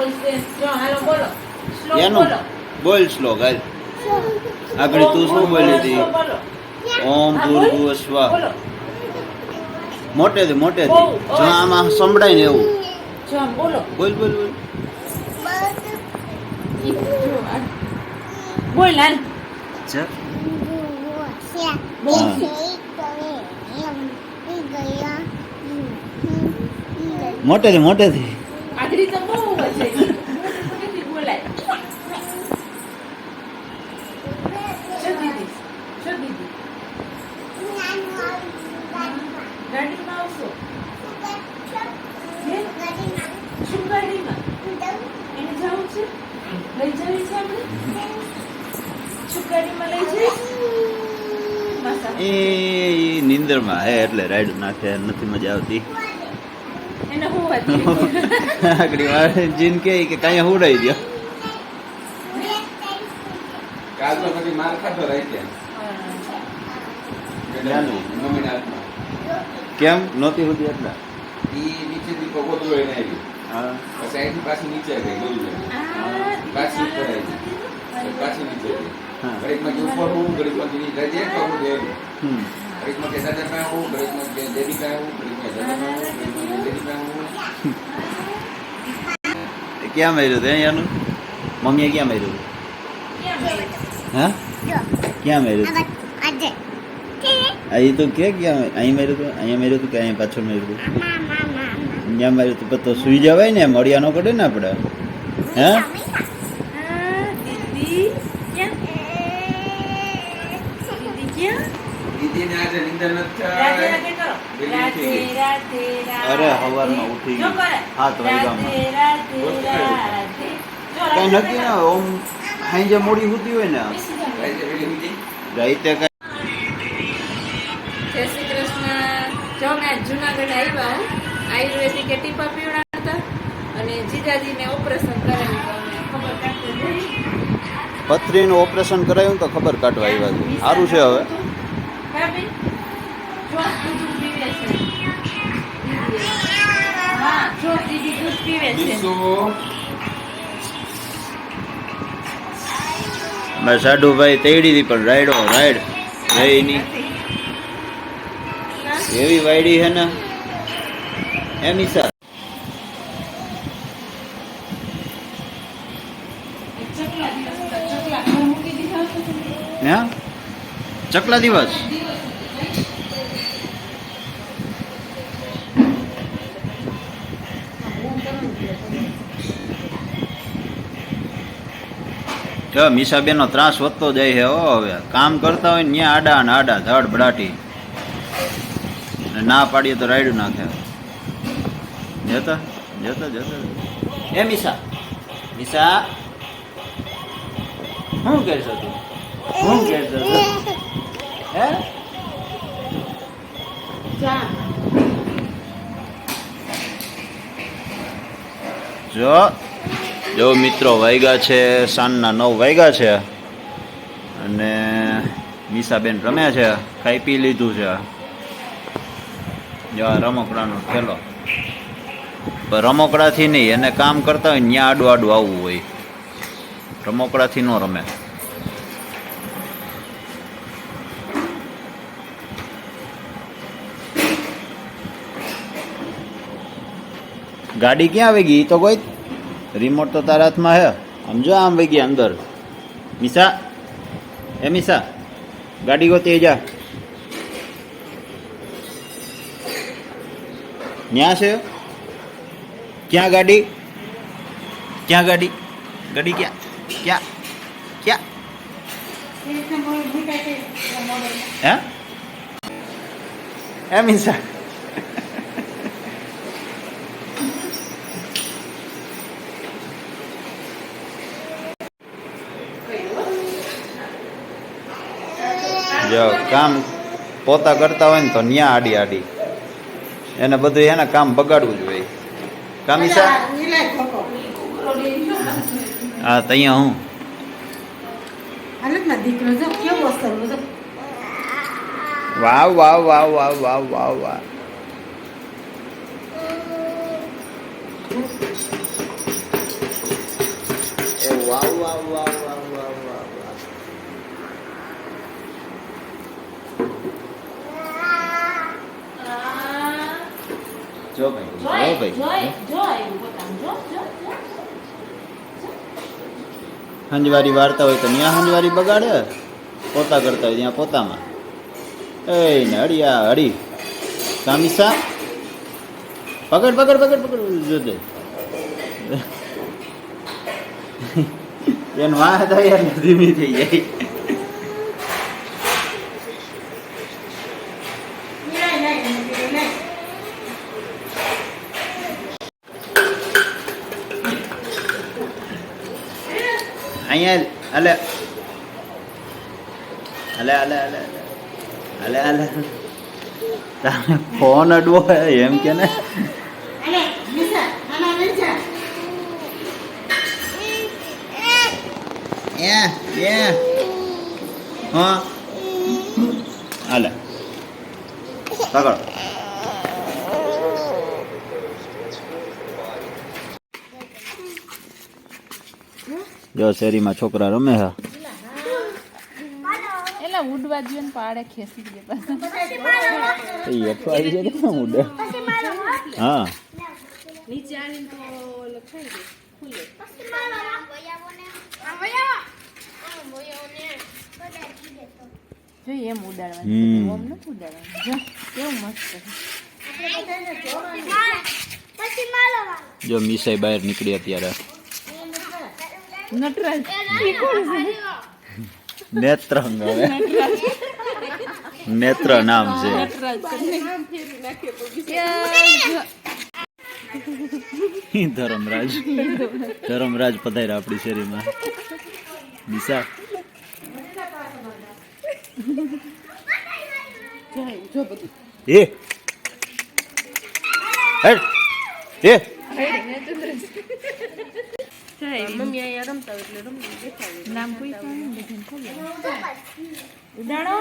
બોલશે જો હાલો બોલો. શ્લોક એનું? બોલો. બોલ શ્લોક હાલ. આગળ તું શું બોલી હતી? ઓમ. ભૂર્ભુવ બોલો. મોટેથી મોટેથી જો. આમાં સંભળાય ને એવું. બોલો. બોલ બોલ બોલ. હાલ. મોટેથી મોટેથી બોલાય શું દીદી શું દીદી ગાડીમાં આવશો? શું ગાડીમાં? એને જવું છે? લઈ જવી છે આપણે? શું ગાડીમાં લઈ જઈશ? એ નિંદરમાં હે એટલે રાઈડ નાખે નથી મજા આવતી. એને હું હતી આગળ જીન કે કે કાંઈ હુડાઈ ગયો કાલ તો પછી માર ખાતો રહી ગયા મમ્મીના હાથમાં. કેમ? નહોતી હોતી એટલે? ઈ નીચેથી પગોતરો એને આવી. હા. પછી અહીંથી પાછી નીચે ગઈ પાછી ઉપર આવી પાછી નીચે ઘડીકમાં કે ઉપર હું ઘડીકમાં કે નીચે જાય તો હું જોયેલું હમ. ઘડીકમાં કે દાદા પાસે હું ઘડીકમાં કે દેદી પાસે હું ઘડીકમાં દાદા પાસે હું ઘડીકમાં દેદી પાસે હું. ક્યાં માર્યું હતું એનું મમ્મીએ ક્યાં માર્યું? હા? ક્યાં માર્યું? એ તો કે ક્યાં અહીં માર્યું હતું અહીંયા માર્યું હતું કે અહીંયા પાછળ માર્યું હતું અહીંયા માર્યું હતું તો સુઈ જવાય ને મળ્યા ન પડે ને આપણે હે કરો અરે. હવારમાં ઉઠી જો હાથ વાગ્યામાં. કઈ નક્કી ના હોય. ઓમ જે મોડી હોતી હોય ને. રાઈતે જીજાજીને ઓપરેશન કરાવ્યું. પથરીનું ઓપરેશન કરાયું તો ખબર કાઢવા આવ્યા છે. સારું છે હવે. મારા સાડુભાઈ તેડી હતી પણ રાયડો રાયડ રહી નહીં. એવી વાયડી હે ને? એમ ચકલા દિવસ હતા. ચકલા ઘર મૂકી દીધા હતા તમે? હે? ચકલા દિવસ? જો, મીસાબેનનો ત્રાસ વધતો જાય છે હો હવે. કામ કરતા હોય ને ત્યાં આડા ને આડા ધડ અને ના પાડીએ તો રાયડું નાખે. જતા જતા જતા. એ મીસા. મીસા શું કરશો તું? શું કરશો તું? હે? જો. જો મિત્રો વાગ્યા છે સાંજના નવ વાગ્યા છે. અને મીસાબેન રમે છે ખાઈ પી લીધું છે. જો આ રમકડાનો ઠેલો. પણ રમકડાથી નહીં એને કામ કરતા હોય ત્યાં આડું આડું આવવું હોય. રમકડાથી ન રમે ગાડી ક્યાં આવી ગઈ ઈ તો કોઈ રિમોટ તો તારા હાથમાં હે આમ જો આમ વહી ગયા અંદર મિસા એ મિસા ગાડી ગોતી જા ન્યા છે ક્યાં ગાડી ક્યાં ગાડી ગાડી ક્યાં ક્યાં ક્યાં હે એ મિસા જો, કામ પોતા કરતા હોય ને તો ન્યા આડી આડી. એને બધું એને કામ બગાડવું જોઈએ કામ ઈશા આ તૈયા હું વાવ વાવ વાવ વાવ વાવ વાવ વાવ વાવ વાવ વાવ વાવ વાવ વાવ જો ભાઈ જો ભાઈ હંજવારી વાર્તા હોય તો ત્યાં હંજવારી બગાડે. પોતા કરતા હોય ત્યાં પોતામાં. એ ને હડિયા હડી કામિસા પકડ પકડ પકડ પકડ જોજે. એન વાહ થાય ધીમી થઈ જાય. અહીંયા અલે અલે અલે અલે અલે અલે તારે ફોન અડવો હોય એમ કે ને અલે, નિશા, આમાં લઈ જા. શેરી શેરીમાં છોકરા રમે હા. એલા ઉડવા દો પાડે ખેંચી દે પાછા. એ અઠવાડિયે જાય તો ઉડે. હા. નીચે આવીને તો લખાઈ દે ખુલે. જો એમ ઉડાડવાનું. ઓમ નથી ઉડાડવાનું. જો કેવું મસ્ત જો મીસાઈ બહાર નીકળી અત્યારે. નટરાજ. નેત્રંગ હવે. નેત્ર નામ છે. ધરમરાજ. ધરમરાજ પધાર્યા આપણી શેરીમાં. દિશા એ. હેડ. એ. મમ્મી અહીંયા રમતા હોય એટલે રમવું દેખાય નામ કોઈ પણ બધાને ખબર ઉડાડો